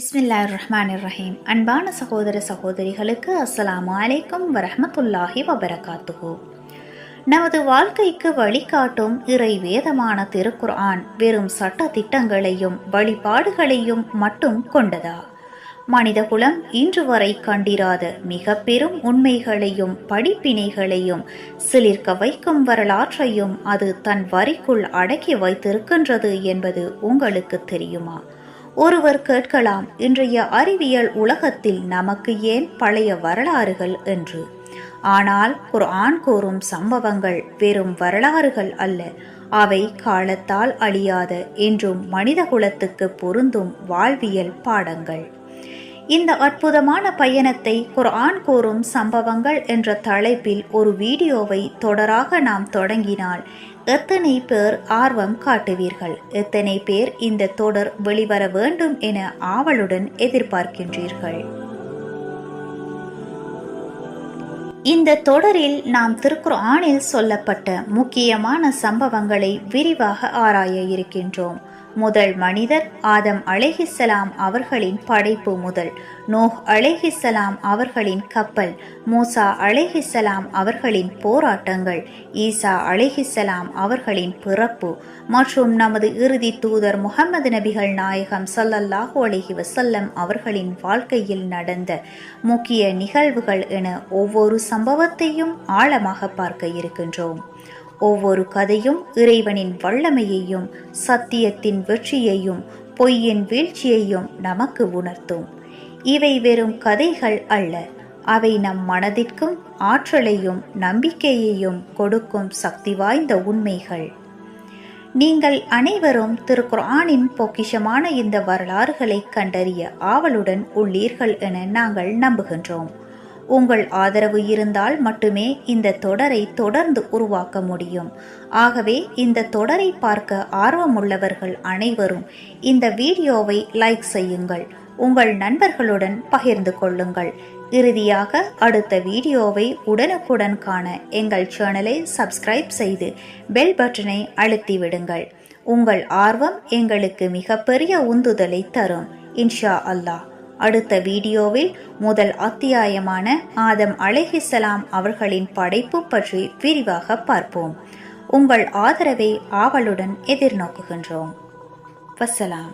பிஸ்மில்லா ரஹ்மான் ரஹீம் அன்பான சகோதர சகோதரிகளுக்கு அஸ்ஸலாமு அலைக்கும் வரஹ்மத்துல்லாஹி வபரகாத்துஹு. நமது வாழ்க்கைக்கு வழிகாட்டும் இறை வேதமான திருக்குர்ஆன் வெறும் சட்ட திட்டங்களையும் வழிபாடுகளையும் மட்டும் கொண்டதா? மனிதகுலம் இன்று வரை கண்டிராத மிக பெரும் உண்மைகளையும் படிப்பினைகளையும் சிலிர்க்க வைக்கும் வரலாற்றையும் அது தன் வரிக்குள் அடக்கி வைத்திருக்கின்றது என்பது உங்களுக்கு தெரியுமா? ஒருவர் கேட்கலாம் இன்றைய அறிவியல் உலகத்தில் நமக்கு ஏன் பழைய வரலாறுகள் என்று. ஆனால் ஒரு ஆண் கூறும் சம்பவங்கள் வெறும் வரலாறுகள் அல்ல. அவை காலத்தால் அழியாத என்றும் மனிதகுலத்துக்கு பொருந்தும் வாழ்வியல் பாடங்கள். இந்த அற்புதமான பயணத்தை குர்ஆன் கூறும் சம்பவங்கள் என்ற தலைப்பில் ஒரு வீடியோவை தொடராக நாம் தொடங்கினால் எத்தனை பேர் ஆர்வம் காட்டுவீர்கள்? எத்தனை பேர் இந்த தொடர் வெளிவர வேண்டும் என ஆவலுடன் எதிர்பார்க்கின்றீர்கள்? இந்த தொடரில் நாம் திருக்குர்ஆனில் சொல்லப்பட்ட முக்கியமான சம்பவங்களை விரிவாக ஆராய இருக்கின்றோம். முதல் மனிதர் ஆதம் அலேஹிசலாம் அவர்களின் படைப்பு முதல். நோஹ் அலேஹிசலாம் அவர்களின் கப்பல். மூசா அலேஹிசலாம் அவர்களின் போராட்டங்கள். ஈசா அலேஹிசலாம் அவர்களின் பிறப்பு. மற்றும் நமது இறுதி தூதர் முகமது நபிகள் நாயகம் சல்லல்லாஹு அலஹி வசல்லம் அவர்களின் வாழ்க்கையில் நடந்த முக்கிய நிகழ்வுகள் என ஒவ்வொரு சம்பவத்தையும் ஆழமாக பார்க்க இருக்கின்றோம். ஒவ்வொரு கதையும் இறைவனின் வல்லமையையும் சத்தியத்தின் வெற்றியையும் பொய்யின் வீழ்ச்சியையும் நமக்கு உணர்த்தும். இவை வெறும் கதைகள் அல்ல. அவை நம் மனதிற்கும் ஆற்றலையும் நம்பிக்கையையும் கொடுக்கும் சக்தி வாய்ந்த உண்மைகள். நீங்கள் அனைவரும் திருக்குர்ஆனின் பொக்கிஷமான இந்த வரலாறுகளை கண்டறிய ஆவலுடன் உள்ளீர்கள் என நாங்கள் நம்புகின்றோம். உங்கள் ஆதரவு இருந்தால் மட்டுமே இந்த தொடரை தொடர்ந்து உருவாக்க முடியும். ஆகவே இந்த தொடரை பார்க்க ஆர்வமுள்ளவர்கள் அனைவரும் இந்த வீடியோவை லைக் செய்யுங்கள். உங்கள் நண்பர்களுடன் பகிர்ந்து கொள்ளுங்கள். இறுதியாக அடுத்த வீடியோவை உடனுக்குடன் காண எங்கள் சேனலை சப்ஸ்கிரைப் செய்து பெல் பட்டனை அழுத்தி விடுங்கள் உங்கள் ஆர்வம் எங்களுக்கு மிகப்பெரிய உந்துதலை தரும். இன்ஷா அல்லாஹ். அடுத்த வீடியோவில் முதல் அத்தியாயமான ஆதம் அலைஹிசலாம் அவர்களின் படைப்பு பற்றி விரிவாக பார்ப்போம். உங்கள் ஆதரவை ஆவலுடன் எதிர்நோக்குகின்றோம். வசலாம்